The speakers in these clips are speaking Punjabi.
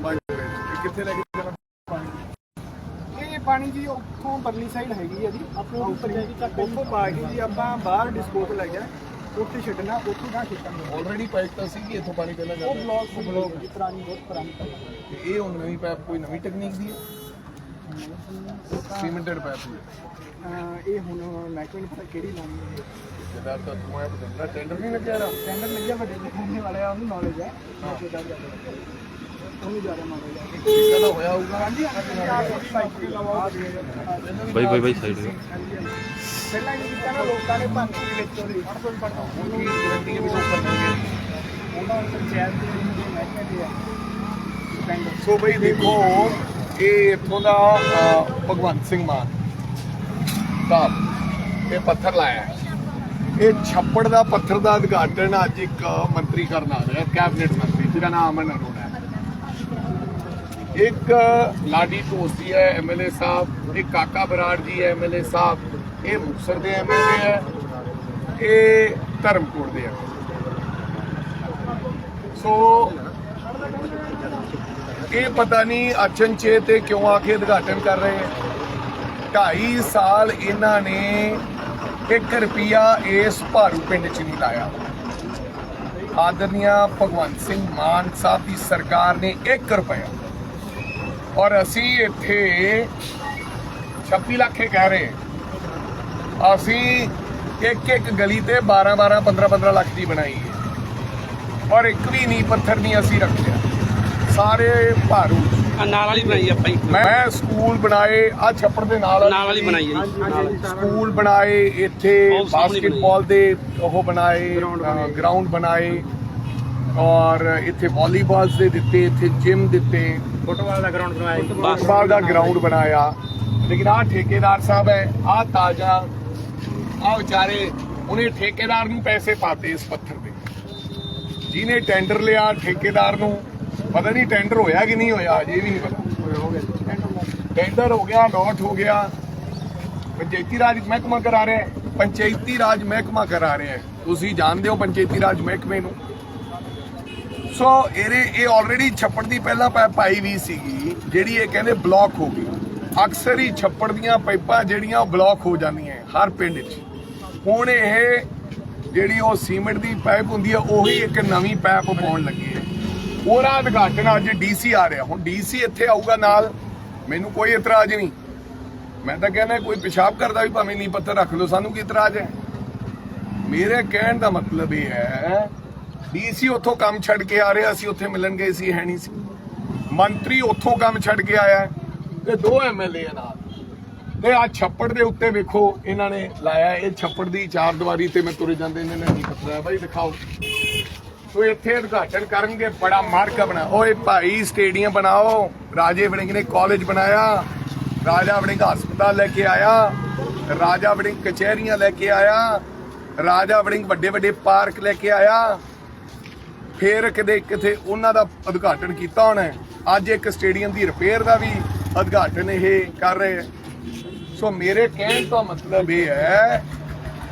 ਇਹ ਕਿੱਥੇ ਲੈ ਕੇ ਜਾਣਾ ਪਾਣੀ ਇਹ ਪਾਣੀ ਜੀ ਉੱਥੋਂ ਪਰਲੀ ਸਾਈਡ ਹੈਗੀ ਆ ਜੀ। ਆਪਣੇ ਉੱਪਰ ਜਾਈ ਚੱਕ ਉੱਥੋਂ ਪਾ ਕੇ ਜੀ ਆਪਾਂ ਬਾਹਰ ਡਿਸਪੋਜ਼ਲ ਲੈ ਗਿਆ ਉੱਥੇ ਛੱਡਣਾ ਉੱਥੋਂ ਗਾਂ ਖੇਤਾਂ ਆਲਰੇਡੀ ਪਾਈਪ ਤਾਂ ਸੀ ਕਿ ਇੱਥੋਂ ਪਾਣੀ ਪਹਿਲਾਂ ਉਹ ਜਾਂਦਾ। ਬਲੌਕ ਤੋਂ ਬਲੌਕ ਜੀ ਪੁਰਾਣੀ ਬਹੁਤ ਪੁਰਾਣੀ ਪਾਈਪ ਤੇ ਇਹ ਹੁਣ ਨਵੀਂ ਪਾਈਪ ਕੋਈ ਨਵੀਂ ਟੈਕਨੀਕ ਦੀ ਹੈ? ਸੀਮੈਂਟਡ ਪਾਈਪ ਦੀ ਹੈ। ਅਹ ਇਹ ਹੁਣ ਮਹਿਕਮੇ ਨੂੰ ਪਤਾ ਕਿਹੜੀ ਲਾਉਣੀ ਹੈ। ਜਿਹਦਾ ਤਾਂ ਤੂੰ ਟੈਂਡਰ ਨਹੀਂ ਲੱਗਿਆ ਰਾ ਟੈਂਡਰ ਲੱਗਿਆ ਵੱਡੇ ਲਿਖਾਣੇ ਵਾਲੇ ਆ ਉਹਨੂੰ ਨੌਲੇਜ ਹੈ। ਠੇਕੇਦਾਰ ਜ਼ਿਆਦਾ ਉਹਨੂੰ ਜ਼ਿਆਦਾ ਨੌਲੇਜ ਹੈ ਠੀਕ ਤਾਂ ਹੋਇਆ ਹੋਊਗਾ ਹਾਂਜੀ ਬਾਈ ਬਾਈ ਬਾਈ ਸਾਈਡ ਤੇ। ਪਹਿਲਾਂ ਇਹ ਕੀਤਾ ਨਾ ਲੋਕਾਂ ਨੇ ਭੰਨ ਕੇ ਵਿੱਚ ਉਹਦੀ ਹੁਣ ਕੀ ਗਰੰਟੀ ਹੈ ਵੀ ਲੋਕ ਕਰਨਗੇ ਉਹਨਾਂ ਪੰਚਾਇਤ ਦੇ ਮਹਿਕਮੇ ਦੇ ਆ ਸੋ ਬਈ ਦੇਖੋ, ਇਹ ਇੱਥੋਂ ਦਾ ਭਗਵੰਤ ਸਿੰਘ ਮਾਨ। ਸਾਹਿਬ ਇਹ ਪੱਥਰ ਲਾਇਆ ਇਹ ਛੱਪੜ ਦਾ ਪੱਥਰ ਦਾ ਉਦਘਾਟਨ ਅੱਜ ਇੱਕ ਮੰਤਰੀ ਕਰਨ ਆ ਰਿਹਾ ਕੈਬਨਿਟ ਮੰਤਰੀ, ਜਿਹਦਾ ਨਾਮ ਅਮਨ ਅਰੋੜਾ ਇੱਕ ਲਾਡੀ ਢੋਸੀ ਹੈ ਐਮਐਲਏ ਸਾਹਿਬ, ਇੱਕ ਕਾਕਾ ਬਰਾੜ ਜੀ ਹੈ ਐਮਐਲਏ ਸਾਹਿਬ, ਇਹ ਮੁਕਤਸਰ ਦੇ ਐਮਐਲਏ ਹੈ, ਇਹ ਧਰਮਕੋਟ ਦੇ ਹੈ। ਸੋ ਇਹ ਪਤਾ ਨਹੀਂ ਅਚਨਚੇ ਤੇ ਕਿਉਂ ਆ ਕੇ ਉਦਘਾਟਨ ਕਰ ਰਹੇ ਹੈ। 2.5 ਸਾਲ ਇਹਨਾਂ ਨੇ 1 ਰੁਪਿਆ ਇਸ ਭਾਰੂ ਪਿੰਡ 'ਚ ਨਹੀਂ ਲਾਇਆ। ਆਦਰਨੀਆ ਭਗਵੰਤ ਸਿੰਘ ਮਾਨ ਸਾਹਿਬ ਦੀ ਸਰਕਾਰ ਨੇ 1 ਰੁਪਿਆ ਔਰ ਅਸੀਂ ਇੱਥੇ 26 ਲੱਖ ਹੀ ਕਹਿ ਰਹੇ। ਅਸੀਂ ਇੱਕ ਇੱਕ ਗਲੀ ਤੇ 12 12 15 15 ਲੱਖ ਦੀ ਬਣਾਈ ਹੈ। ਔਰ ਇੱਕ ਵੀ ਨੀ ਪੱਥਰ ਨਹੀਂ ਅਸੀਂ ਰੱਖਿਆ। ਸਾਰੇ ਭਾਰੂ। ਨਾਲ ਵਾਲੀ ਬਣਾਈ ਆਪਾਂ ਹੀ ਮੈਂ ਸਕੂਲ ਬਣਾਏ ਆ ਛੱਪੜ ਦੇ ਨਾਲ ਨਾਲ ਵਾਲੀ ਬਣਾਈ ਹੈ ਜੀ। ਸਕੂਲ ਬਣਾਏ ਇੱਥੇ ਬਾਸਕਟਬਾਲ ਦੇ ਉਹ ਬਣਾਏ ਗਰਾਊਂਡ ਬਣਾਏ। ਔਰ ਇੱਥੇ ਵਾਲੀਬਾਲਸ ਦੇ ਦਿੱਤੇ ਇੱਥੇ ਜਿਮ ਦਿੱਤੇ। ਫੁੱਟਬਾਲ ਦਾ ਗਰਾਊਂਡ ਬਣਾਇਆ ਫੁੱਟਬਾਲ ਦਾ ਗਰਾਊਂਡ ਬਣਾਇਆ। ਲੇਕਿਨ ਆਹ ਠੇਕੇਦਾਰ ਸਾਹਿਬ ਹੈ ਆਹ ਤਾਜ਼ਾ ਆਹ ਵਿਚਾਰੇ ਉਹਨੇ ਠੇਕੇਦਾਰ ਨੂੰ ਪੈਸੇ ਪਾਤੇ ਇਸ ਪੱਥਰ ਦੇ ਜਿਹਨੇ ਟੈਂਡਰ ਲਿਆ ਠੇਕੇਦਾਰ ਨੂੰ ਪਤਾ ਨਹੀਂ ਟੈਂਡਰ ਹੋਇਆ ਕਿ ਨਹੀਂ ਹੋਇਆ ਅਜੇ ਵੀ ਨਹੀਂ ਪਤਾ। ਟੈਂਡਰ ਹੋ ਗਿਆ ਅਲਾਟ ਹੋ ਗਿਆ। ਪੰਚਾਇਤੀ ਰਾਜ ਮਹਿਕਮਾ ਕਰਾ ਰਿਹਾ ਪੰਚਾਇਤੀ ਰਾਜ ਮਹਿਕਮਾ ਕਰਾ ਰਿਹਾ ਤੁਸੀਂ ਜਾਣਦੇ ਹੋ ਪੰਚਾਇਤੀ ਰਾਜ ਮਹਿਕਮੇ ਨੂੰ। ਸੋ ਇਹਦੇ ਇਹ ਆਲਰੇਡੀ ਛੱਪੜ ਦੀ ਪਹਿਲਾਂ ਪਾਈ ਵੀ ਸੀਗੀ, ਜਿਹੜੀ ਇਹ ਕਹਿੰਦੇ ਬਲੌਕ ਹੋ ਗਈ। ਅਕਸਰ ਹੀ ਛੱਪੜ ਦੀਆਂ ਪਾਈਪਾਂ ਜਿਹੜੀਆਂ ਉਹ ਬਲੌਕ ਹੋ ਜਾਂਦੀਆਂ ਹਰ ਪਿੰਡ 'ਚ। ਹੁਣ ਇਹ ਜਿਹੜੀ ਉਹ ਸੀਮੈਂਟ ਦੀ ਪਾਈਪ ਹੁੰਦੀ ਹੈ, ਉਹੀ ਇੱਕ ਨਵੀਂ ਪਾਈਪ ਪਾਉਣ ਲੱਗੀ ਹੈ। ਉਹਦਾ ਉਦਘਾਟਨ ਅੱਜ ਡੀਸੀ ਆ ਰਿਹਾ। ਹੁਣ ਡੀਸੀ ਇੱਥੇ ਆਊਗਾ ਨਾਲ, ਮੈਨੂੰ ਕੋਈ ਇਤਰਾਜ਼ ਨਹੀਂ। ਮੈਂ ਤਾਂ ਕਹਿੰਦਾ ਕੋਈ ਪਿਸ਼ਾਬ ਕਰਦਾ ਵੀ ਭਾਵੇਂ ਨੀ ਪੱਥਰ ਰੱਖ ਲਓ, ਸਾਨੂੰ ਕੀ ਇਤਰਾਜ਼ ਹੈ? ਮੇਰੇ ਕਹਿਣ ਦਾ ਮਤਲਬ ਇਹ ਹੈ ਡੀਸੀ ਉੱਥੋਂ ਕੰਮ ਛੱਡ ਕੇ ਆ ਰਿਹਾ ਅਸੀਂ ਉੱਥੇ ਮਿਲਣ ਗਏ ਸੀ, ਹੈ ਨਹੀਂ ਸੀ। ਮੰਤਰੀ ਉੱਥੋਂ ਕੰਮ ਛੱਡ ਕੇ ਆਇਆ ਤੇ ਦੋ ਐਮਐਲਏ ਨਾਲ। ਤੇ ਆ ਛੱਪੜ ਦੇ ਉੱਤੇ ਵੇਖੋ, ਇਹਨਾਂ ਨੇ ਲਾਇਆ, ਇਹ ਛੱਪੜ ਦੀ ਚਾਰ ਦੀਵਾਰੀ ਤੇ ਮੈਂ ਤੁਰੇ ਜਾਂਦੇ ਨੇ ਨਹੀਂ ਪਤਾ ਬਾਈ ਦਿਖਾਓ। ਸੋ ਇੱਥੇ ਉਦਘਾਟਨ ਕਰਨਗੇ, ਬੜਾ ਮਾਰਕਾ ਬਣਾ। ਓਏ ਭਾਈ, ਸਟੇਡੀਅਮ ਬਣਾਓ। ਰਾਜੇ ਵੜਿੰਗ ਨੇ ਕਾਲਜ ਬਣਾਇਆ। ਰਾਜਾ ਵੜਿੰਗ ਹਸਪਤਾਲ ਲੈ ਕੇ ਆਇਆ। ਰਾਜਾ ਵੜਿੰਗ ਕਚਹਿਰੀਆਂ ਲੈ ਕੇ ਆਇਆ। ਰਾਜਾ ਵੜਿੰਗ ਵੱਡੇ ਵੱਡੇ ਪਾਰਕ ਲੈ ਕੇ ਆਇਆ। ਫੇਰ ਕਿਤੇ ਕਿਤੇ ਉਹਨਾਂ ਦਾ ਉਦਘਾਟਨ ਕੀਤਾ ਹੋਣਾ ਅੱਜ ਇੱਕ ਸਟੇਡੀਅਮ ਦੀ ਰਿਪੇਅਰ ਦਾ ਵੀ ਉਦਘਾਟਨ ਇਹ ਕਰ ਰਹੇ ਸੋ ਮੇਰੇ ਕਹਿਣ ਦਾ ਮਤਲਬ ਇਹ ਹੈ,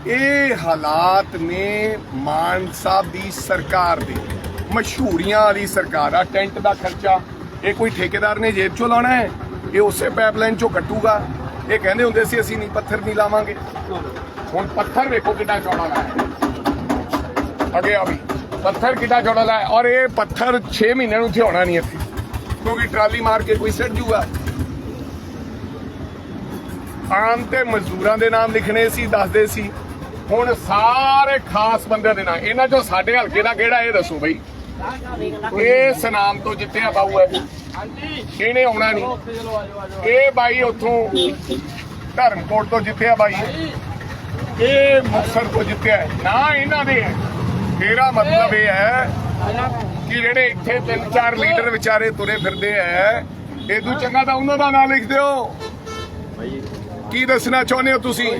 ਇਹ ਹਾਲਾਤ ਨੇ ਮਾਨ ਸਾਹਿਬ ਦੀ ਸਰਕਾਰ ਦੇ। ਮਸ਼ਹੂਰੀਆਂ ਵਾਲੀ ਸਰਕਾਰ ਆ, ਟੈਂਟ ਦਾ ਖਰਚਾ। ਇਹ ਕੋਈ ਠੇਕੇਦਾਰ ਨੇ ਜੇਬ ਚੋਂ ਲਾਉਣਾ ਹੈ? ਇਹ ਉਸੇ ਪਾਈਪਲਾਈਨ ਚੋਂ ਕੱਟੂਗਾ ਇਹ ਕਹਿੰਦੇ ਹੁੰਦੇ ਸੀ, ਅਸੀਂ ਨਹੀਂ ਪੱਥਰ ਨਹੀਂ ਲਾਵਾਂਗੇ। ਹੁਣ ਪੱਥਰ ਵੇਖੋ ਕਿੰਨਾ ਚੌੜਾ ਲਾਇਆ। ਅੱਗੇ ਆ ਵੀ। ਪੱਥਰ ਕਿੱਡਾ ਚੌੜਾ ਲਾਇਆ ਔਰ ਇਹ ਪੱਥਰ 6 ਮਹੀਨਿਆਂ ਨੂੰ ਥਿਆਉਣਾ ਨਹੀਂ ਇੱਥੇ। ਕਿਉਂਕਿ ਟਰਾਲੀ ਮਾਰ ਕੇ ਕੋਈ ਸਿੱਟ ਜੂਗਾ। ਆਮ ਤੇ ਮਜ਼ਦੂਰਾਂ ਦੇ ਨਾਮ ਲਿਖਣੇ ਸੀ, ਦੱਸਦੇ ਸੀ। ਹੁਣ ਸਾਰੇ ਖਾਸ ਬੰਦਿਆਂ ਦੇ ਨਾਮ। ਇਹਨਾਂ ਚੋਂ ਸਾਡੇ ਹਲਕੇ ਦਾ ਕਿਹੜਾ ਇਹ ਦੱਸੋ ਬਈ? ਇਹ ਸਨਾਮ ਤੋਂ ਜਿੱਤਿਆ ਬਾਊ ਹੈ। ਇਹਨੇ ਆਉਣਾ ਨਹੀਂ। ਇਹ ਬਾਈ ਉੱਥੋਂ ਧਰਮਕੋਟ ਤੋਂ ਜਿੱਤਿਆ ਬਾਈ। ਇਹ ਮੁਕਤਸਰ ਤੋਂ ਜਿੱਤਿਆ ਨਾ ਇਹਨਾਂ ਦੇ ਮੇਰਾ ਮਤਲਬ ਇਹ ਹੈ ਕਿ ਜਿਹੜੇ ਇੱਥੇ ਤਿੰਨ ਚਾਰ ਲੀਡਰ ਵਿਚਾਰੇ ਤੁਰੇ ਫਿਰਦੇ ਐ ਇਦੋਂ ਚੰਗਾ ਤਾਂ ਉਹਨਾਂ ਦਾ ਨਾਮ ਲਿਖ ਦਿਓ। ਕੀ ਦੱਸਣਾ ਚਾਹੁੰਦੇ ਹੋ ਤੁਸੀਂ?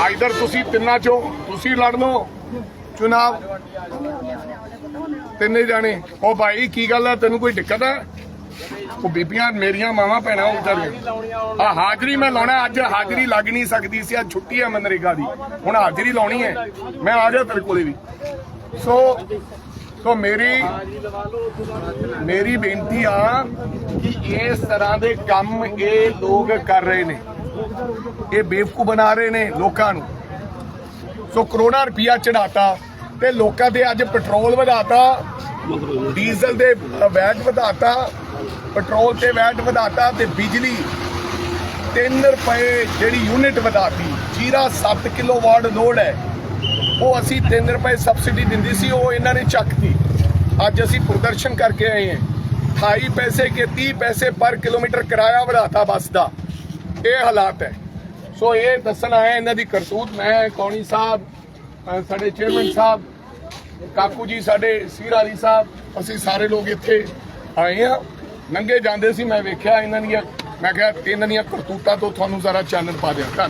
ਆਈਦਰ ਤੁਸੀਂ ਤਿੰਨਾਂ ਚੋਂ, ਤੁਸੀਂ ਲੜ ਲਓ। ਚੁਣਾਵ। ਤਿੰਨੇ ਜਾਣੇ। ਉਹ ਭਾਈ, ਕੀ ਗੱਲ ਹੈ ਤੈਨੂੰ ਕੋਈ ਦਿੱਕਤ ਹੈ ਉਹ ਬੀਬੀਆਂ, ਮੇਰੀਆਂ ਮਾਵਾਂ, ਭੈਣਾਂ ਉਧਰ ਆ। ਹਾਜ਼ਰੀ ਮੈਂ ਲਾਉਣਾ, ਅੱਜ ਹਾਜ਼ਰੀ ਲੱਗ ਨਹੀਂ ਸਕਦੀ ਸੀ, ਅੱਜ ਛੁੱਟੀ ਹੈ ਮਨਰੇਗਾ ਦੀ। ਹੁਣ ਹਾਜ਼ਰੀ ਲਾਉਣੀ ਹੈ। ਮੈਂ ਆ ਗਿਆ ਤੇਰੇ ਕੋਲੇ ਵੀ। ਸੋ ਸੋ ਮੇਰੀ ਮੇਰੀ ਬੇਨਤੀ ਆ ਕਿ ਇਸ ਤਰ੍ਹਾਂ ਦੇ ਕੰਮ ਇਹ ਲੋਕ ਕਰ ਰਹੇ ਨੇ। ਇਹ ਬੇਵਕੂ ਬਣਾ ਰਹੇ ਨੇ ਲੋਕਾਂ ਨੂੰ। ਸੋ ਕਰੋੜਾਂ ਰੁਪਇਆ ਚੜਾਤਾ ਤੇ ਲੋਕਾਂ ਦੇ ਅੱਜ ਪੈਟਰੋਲ ਵਧਾਤਾ, ਡੀਜ਼ਲ ਦੇ ਵੈਟ ਵਧਾਤਾ। ਪੈਟਰੋਲ ਤੇ ਵੈਟ ਵਧਾਤਾ ਤੇ ਬਿਜਲੀ 3 ਰੁਪਏ ਜਿਹੜੀ ਯੂਨਿਟ ਵਧਾਤੀ। ਜੀਰਾ 7 ਕਿਲੋਵਾਟ ਲੋਡ ਹੈ। ਉਹ ਅਸੀਂ 3 ਰੁਪਏ ਸਬਸਿਡੀ ਦਿੰਦੀ ਸੀ, ਉਹ ਇਹਨਾਂ ਨੇ ਚੱਕਤੀ ਅੱਜ ਅਸੀਂ ਪ੍ਰਦਰਸ਼ਨ ਕਰਕੇ ਆਏ ਹਾਂ। 28 ਪੈਸੇ ਕੇ 30 ਪੈਸੇ ਪਰ ਕਿਲੋਮੀਟਰ ਕਿਰਾਇਆ ਵਧਾਤਾ ਬੱਸ ਦਾ। ਇਹ ਹਾਲਾਤ ਹੈ। ਸੋ ਇਹ ਦੱਸਣ ਆਇਆ ਇਹਨਾਂ ਦੀ ਕਰਤੂਤ। ਮੈਂ, ਕੌਣੀ ਸਾਹਿਬ ਸਾਡੇ ਚੇਅਰਮੈਨ ਸਾਹਿਬ, ਕਾਕੂ ਜੀ, ਸਾਡੇ ਸੀਰ ਅਲੀ ਸਾਹਿਬ, ਅਸੀਂ ਸਾਰੇ ਲੋਕ ਇੱਥੇ ਆਏ ਆ ਨੰਗੇ ਜਾਂਦੇ ਸੀ, ਮੈਂ ਵੇਖਿਆ ਇਹਨਾਂ ਦੀਆਂ, ਮੈਂ ਕਿਹਾ ਇਹਨਾਂ ਦੀਆਂ ਕਰਤੂਤਾਂ ਤੋਂ ਤੁਹਾਨੂੰ ਜ਼ਰਾ ਚਾਨਣ ਪਾ ਦਿਆਂ।